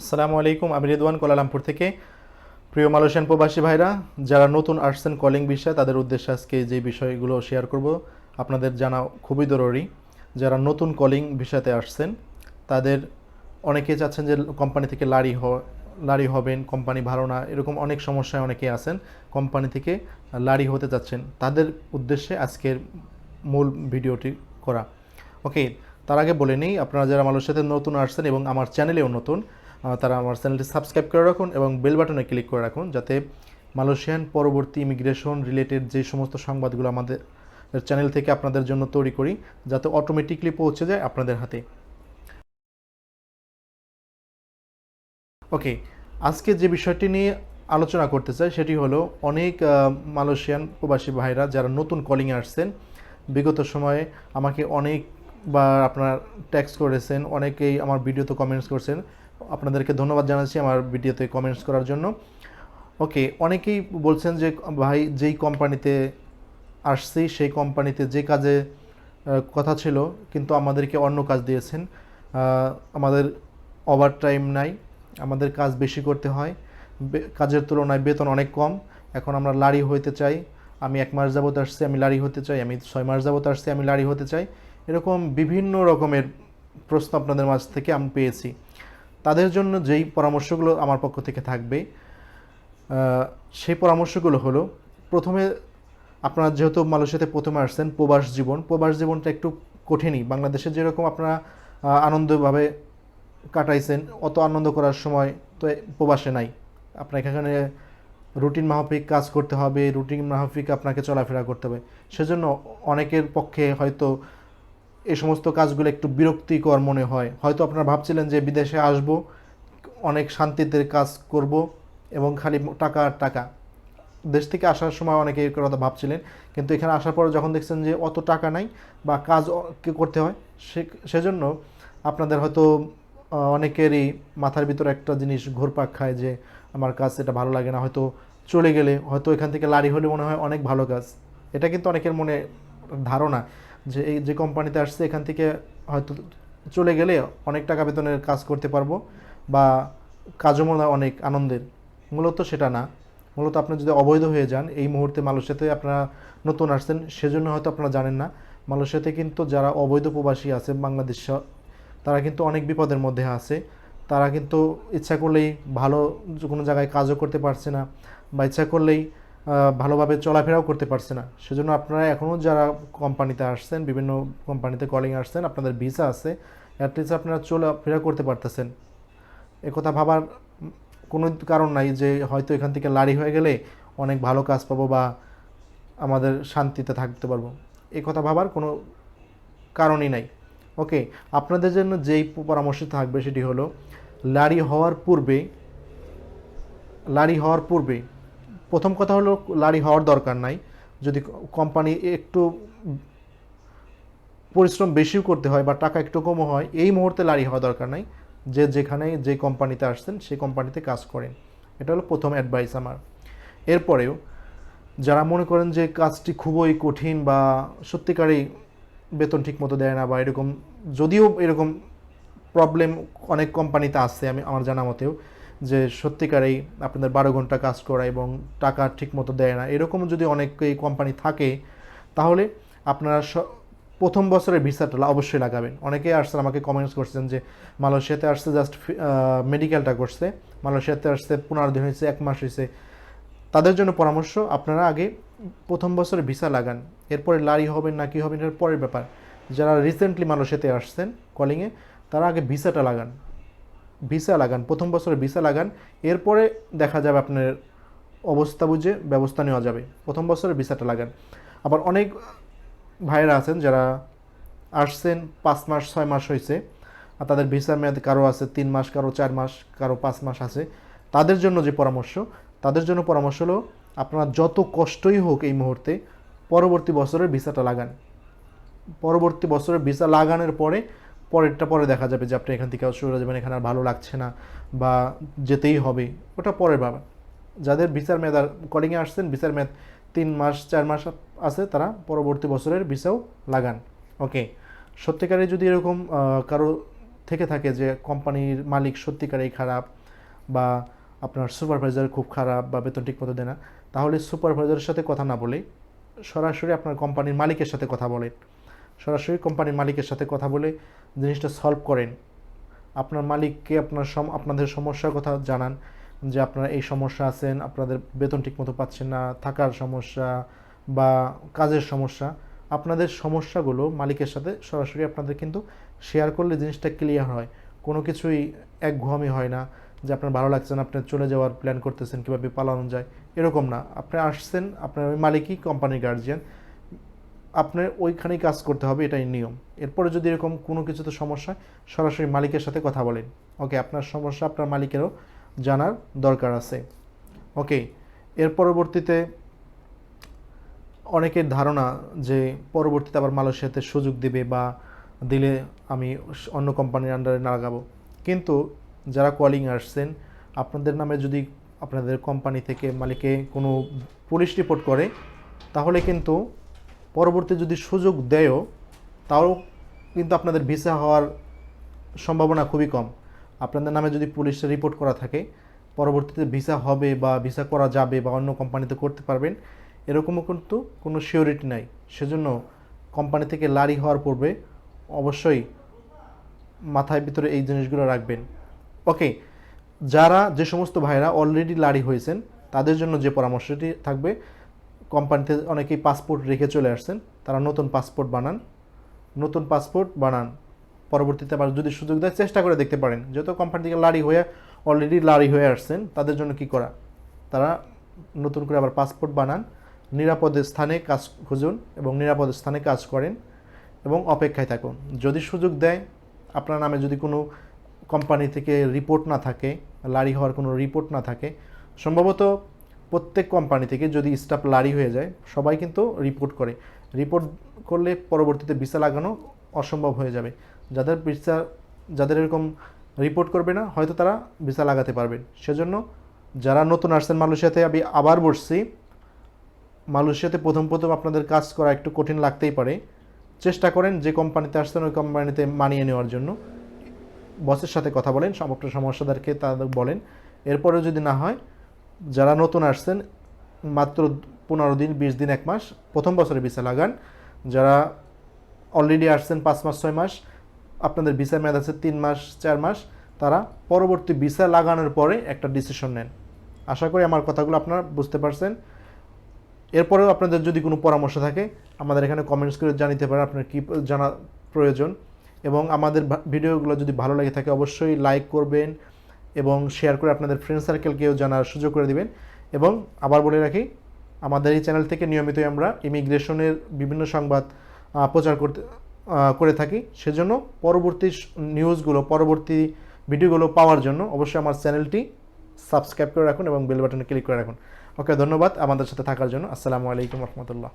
আসসালামু আলাইকুম, আমি রেদওয়ান কোলালামপুর থেকে। প্রিয় মালয়েশিয়ান প্রবাসী ভাইরা, যারা নতুন আসছেন কলিং বিষয়ে, তাদের উদ্দেশ্যে আজকে যে বিষয়গুলো শেয়ার করব, আপনাদের জানা খুবই জরুরি। যারা নতুন কলিং বিষয়তে আসছেন, তাদের অনেকে চাচ্ছেন যে কোম্পানি থেকে লারি হ, লারি হবেন কোম্পানি ভালো না, এরকম অনেক সমস্যায় অনেকে আছেন কোম্পানি থেকে লারি হতে চাচ্ছেন। তাদের উদ্দেশ্যে আজকের মূল ভিডিওটি করা। ওকে তার আগে বলে নিই, আপনারা যারা মালয়েশিয়াতে নতুন আসছেন এবং আমার চ্যানেলেও নতুন তারা আমার চ্যানেলটি সাবস্ক্রাইব করে রাখুন এবং বেল বাটনে ক্লিক করে রাখুন যাতে মালয়েশিয়ান পরবর্তী ইমিগ্রেশন রিলেটেড যে সমস্ত সংবাদগুলো আমাদের চ্যানেল থেকে আপনাদের জন্য তৈরি করি, যাতে অটোমেটিকলি পৌঁছে যায় আপনাদের হাতে। ওকে আজকে যে বিষয়টি নিয়ে আলোচনা করতে চাই সেটি হলো অনেক মালয়েশিয়ান প্রবাসী ভাইরা যারা নতুন কলিংয়ে আসছেন, বিগত সময়ে আমাকে অনেকবার আপনার ট্যাক্স করেছেন, অনেকেই আমার ভিডিওতে কমেন্টস করছেন আপনাদেরকে ধন্যবাদ জানাচ্ছি আমার ভিডিওতে কমেন্টস করার জন্য। ওকে অনেকেই বলছেন যে, ভাই, যেই কোম্পানিতে আসছি, সেই কোম্পানিতে যে কাজে কথা ছিল, কিন্তু আমাদেরকে অন্য কাজ দিয়েছেন। আমাদের ওভার টাইম নাই, আমাদের কাজ বেশি করতে হয়। কাজের তুলনায় বেতন অনেক কম। এখন আমরা লারি হইতে চাই। আমি এক মাস যাবত আসছি, আমি লারি হতে চাই। আমি ছয় মাস যাবত আসছি, আমি লারি হতে চাই। এরকম বিভিন্ন রকমের প্রশ্ন আপনাদের মাঝ থেকে আমি পেয়েছি। তাদের জন্য যেই পরামর্শগুলো আমার পক্ষ থেকে থাকবে সেই পরামর্শগুলো হলো, প্রথমে আপনারা যেহেতু মালয়েশিয়াতে প্রথমে আসছেন, প্রবাস জীবন, প্রবাস জীবনটা একটু কঠিনই। বাংলাদেশে যেরকম আপনারা আনন্দভাবে কাটাইছেন, অত আনন্দ করার সময় তো প্রবাসে নাই। আপনার এখানে রুটিন মাফিক কাজ করতে হবে, রুটিন মাফিক আপনাকে চলাফেরা করতে হবে। সেজন্য অনেকের পক্ষে হয়তো এই সমস্ত কাজগুলো একটু বিরক্তিকর মনে হয়। হয়তো আপনারা ভাবছিলেন যে বিদেশে আসব, অনেক শান্তিতে কাজ করব এবং খালি টাকা আর টাকা। দেশ থেকে আসার সময় অনেকে এই কথা ভাবছিলেন, কিন্তু এখানে আসার পর যখন দেখছেন যে অত টাকা নাই বা কাজ করতে হয়, সে, সেজন্য আপনাদের হয়তো অনেকেরই মাথার ভিতরে একটা জিনিস ঘুরপাক খায় যে আমার কাজ এটা ভালো লাগে না, হয়তো চলে গেলে, হয়তো এখান থেকে লারি হলে মনে হয় অনেক ভালো কাজ। এটা কিন্তু অনেকের মনে ধারণা। যে এই যে কোম্পানিতে আসছে, এখান থেকে হয়তো চলে গেলে অনেক টাকা বেতনের কাজ করতে পারব বা কাজও মনে অনেক আনন্দের। মূলত সেটা না। মূলত আপনি যদি অবৈধ হয়ে যান, এই মুহূর্তে মালয়েশিয়াতে আপনারা নতুন আসছেন, সেজন্য হয়তো আপনারা জানেন না। মালয়েশিয়াতে কিন্তু যারা অবৈধ প্রবাসী আছে বাংলাদেশ, তারা কিন্তু অনেক বিপদের মধ্যে আছে। তারা কিন্তু ইচ্ছা করলেই ভালো কোনো জায়গায় কাজও করতে পারছে না বা ইচ্ছা করলেই ভালোভাবে চলাফেরাও করতে পারছে না। সেজন্য আপনারা এখনও যারা কোম্পানিতে আসছেন, বিভিন্ন কোম্পানিতে কলিং আসছেন, আপনাদের ভিসা আছে অ্যাটলিস্ট আপনারা চলাফেরা করতে পারতেছেন। একথা ভাবার কোনো কারণ নাই যে হয়তো এখান থেকে লাড়ি হয়ে গেলে অনেক ভালো কাজ পাবো বা আমাদের শান্তিতে থাকতে পারব। কথা ভাবার কোনো কারণই নাই। ওকে, আপনাদের জন্য যেই পরামর্শ থাকবে সেটি হলো, লারি হওয়ার পূর্বে, লারি হওয়ার পূর্বে প্রথম কথা হলো লারি হওয়ার দরকার নাই। যদি কোম্পানি একটু পরিশ্রম বেশিও করতে হয় বা টাকা একটু কমও হয়, এই মুহূর্তে লারি হওয়া দরকার নাই। যে যেখানে যে কোম্পানিতে আসছেন, সেই কোম্পানিতে কাজ করেন। এটা হলো প্রথম অ্যাডভাইস আমার। এরপরেও যারা মনে করেন যে কাজটি খুবই কঠিন বা সত্যিকারেই বেতন ঠিক মতো দেয় না বা এরকম, যদিও এরকম প্রবলেম অনেক কোম্পানিতে আছে আমি, আমার জানা মতেও যে সত্যিকারেই আপনাদের বারো ঘণ্টা কাজ করা এবং টাকা ঠিক মতো দেয় না, এরকম যদি অনেকেই কোম্পানি থাকে, তাহলে আপনারা প্রথম বছরের ভিসাটা অবশ্যই লাগাবেন। অনেকেই আসছেন আমাকে কমেন্টস করছেন যে, মালয়েশিয়াতে আসছে জাস্ট মেডিকেলটা করছে, মালয়েশিয়াতে আসছে, পনেরো দিন হয়েছে, এক মাস হয়েছে। তাদের জন্য পরামর্শ, আপনারা আগে প্রথম বছরে ভিসা লাগান। এরপরে লারি হবেন না কি হবেন, এর পরের ব্যাপার। যারা রিসেন্টলি মালয়েশিয়াতে আসছেন কলিংয়ে তারা আগে ভিসাটা লাগান। ভিসা লাগান, প্রথম বছরে ভিসা লাগান, এরপরে দেখা যাবে আপনার অবস্থা বুঝে ব্যবস্থা নেওয়া যাবে, প্রথম বছরে ভিসাটা লাগান। আবার অনেক ভাইয়েরা আছেন যারা আসছেন পাঁচ মাস, ছয় মাস হয়েছে আর তাদের ভিসার মেয়াদ কারও আছে তিন মাস, কারও চার মাস, কারও পাঁচ মাস আছে। তাদের জন্য যে পরামর্শ, তাদের জন্য পরামর্শ হলো আপনারা যত কষ্টই হোক এই মুহূর্তে পরবর্তী বছরের ভিসাটা লাগান। পরবর্তী বছরের ভিসা লাগানোর পরে পরেরটা পরে দেখা যাবে যে আপনি এখান থেকে চলে যাবেন, এখানে আর ভালো লাগছে না বা যেতেই হবে। ওটা পরের ব্যাপার। যাদের ভিসার মেয়াদ, আর কলিংয়ে আসছেন, ভিসার মেয়াদ তিন মাস, চার মাস আছে, তারা পরবর্তী বছরের ভিসাও লাগান। ওকে। সত্যিকারে যদি এরকম কারও থেকে থাকে যে কোম্পানির মালিক সত্যিকারেই খারাপ বা আপনার সুপারভাইজার খুব খারাপ বা বেতন ঠিক মতো দেয় না, তাহলে সুপারভাইজারের সাথে কথা না বলে সরাসরি আপনার কোম্পানির মালিকের সাথে কথা বলেন। সরাসরি কোম্পানির মালিকের সাথে কথা বলে জিনিসটা সলভ করেন। আপনার মালিককে আপনার সম আপনাদের সমস্যার কথা জানান যে আপনারা এই সমস্যা আছেন, আপনাদের বেতন ঠিকমতো পাচ্ছেন না, থাকার সমস্যা বা কাজের সমস্যা। আপনাদের সমস্যাগুলো মালিকের সাথে সরাসরি আপনাদের কিন্তু শেয়ার করলে জিনিসটা ক্লিয়ার হয়। কোনো কিছুই এক ঘুমামি হয় না যে আপনার ভালো লাগছে না, আপনি চলে যাওয়ার প্ল্যান করতেছেন, কীভাবে পালানো যায়। এরকম না। আপনি আসছেন, আপনার ওই মালিকই কোম্পানির গার্জিয়ান আপনার ওইখানেই কাজ করতে হবে, এটাই নিয়ম। এরপরে যদি এরকম কোনো কিছুতে সমস্যা সরাসরি মালিকের সাথে কথা বলেন। ওকে, আপনার সমস্যা আপনার মালিকেরও জানার দরকার আছে। ওকে, এর পরবর্তীতে অনেকের ধারণা যে পরবর্তীতে আবার মালয়েশিয়াতে সুযোগ দেবে বা দিলে আমি অন্য কোম্পানির আন্ডারে না লাগাবো। কিন্তু যারা কলিং আসছেন, আপনাদের নামে যদি আপনাদের কোম্পানি থেকে মালিকে কোনো পুলিশ রিপোর্ট করে, তাহলে কিন্তু পরবর্তী যদি সুযোগ দেয়ও, তাও কিন্তু আপনাদের ভিসা হওয়ার সম্ভাবনা খুবই কম। আপনাদের নামে যদি পুলিশের রিপোর্ট করা থাকে, পরবর্তীতে ভিসা হবে বা ভিসা করা যাবে বা অন্য কোম্পানিতে করতে পারবেন, এরকমও কিন্তু কোনো সিওরিটি নাই। সেজন্য কোম্পানি থেকে লারি হওয়ার পূর্বে অবশ্যই মাথায় ভিতরে এই জিনিসগুলো রাখবেন। ওকে যারা যে সমস্ত ভাইরা অলরেডি লারি হয়েছেন, তাদের জন্য যে পরামর্শটি থাকবে কোম্পানিতে অনেকেই পাসপোর্ট রেখে চলে আসছেন, তারা নতুন পাসপোর্ট বানান। নতুন পাসপোর্ট বানান। পরবর্তীতে আবার যদি সুযোগ দেয়, চেষ্টা করে দেখতে পারেন। যেহেতু কোম্পানি থেকে লাড়ি হয়ে অলরেডি লাড়ি হয়ে আসছেন, তাদের জন্য কি করা? তারা নতুন করে আবার পাসপোর্ট বানান, নিরাপদ স্থানে কাজ খুঁজুন এবং নিরাপদ স্থানে কাজ করেন এবং অপেক্ষায় থাকুন। যদি সুযোগ দেয়, আপনার নামে যদি কোনো কোম্পানি থেকে রিপোর্ট না থাকে, লারি হওয়ার কোনো রিপোর্ট না থাকে, সম্ভবত প্রত্যেক কোম্পানি থেকে যদি স্টাফ লারি হয়ে যায়, সবাই কিন্তু রিপোর্ট করে। রিপোর্ট করলে পরবর্তীতে ভিসা লাগানো অসম্ভব হয়ে যাবে। যাদের ভিসা যাদের এরকম রিপোর্ট করবে না, হয়তো তারা ভিসা লাগাতে পারবেন সেজন্য যারা নতুন আসছেন মালয়েশিয়াতে, আমি আবার বসছি মালয়েশিয়াতে প্রথম প্রথম আপনাদের কাজ করা একটু কঠিন লাগতেই পারে। চেষ্টা করেন যে কোম্পানিতে আসছেন, ওই কোম্পানিতে মানিয়ে নেওয়ার জন্য। বসের সাথে কথা বলেন আপনার সমস্যাদারকে তাদের বলেন। এরপরেও যদি না হয় যারা নতুন আসছেন, মাত্র পনেরো দিন, বিশ দিন, এক মাস, প্রথম বছরে ভিসা লাগান। যারা অলরেডি আসছেন পাঁচ মাস, ছয় মাস, আপনাদের ভিসা মেয়াদ আছে তিন মাস, চার মাস, তারা পরবর্তী ভিসা লাগানোর পরে একটা ডিসিশন নেন। আশা করি আমার কথাগুলো আপনারা বুঝতে পারছেন। এরপরেও আপনাদের যদি কোনো পরামর্শ থাকে, আমাদের এখানে কমেন্টস করে জানিতে পারেন আপনার কী জানা প্রয়োজন। এবং আমাদের ভিডিওগুলো যদি ভালো লাগে থাকে, অবশ্যই লাইক করবেন এবং শেয়ার করে আপনাদের ফ্রেন্ড সার্কেলকেও জানার সুযোগ করে দিবেন। এবং আবার বলে রাখি, আমাদের এই চ্যানেল থেকে নিয়মিতই আমরা ইমিগ্রেশনের বিভিন্ন সংবাদ প্রচার করতে করে থাকি। সেজন্য পরবর্তী নিউজগুলো পরবর্তী ভিডিওগুলো পাওয়ার জন্য অবশ্যই আমার চ্যানেলটি সাবস্ক্রাইব করে রাখুন এবং বেল বাটনে ক্লিক করে রাখুন। ওকে, ধন্যবাদ আমাদের সাথে থাকার জন্য। আসসালামু আলাইকুম রহমতুল্লাহ।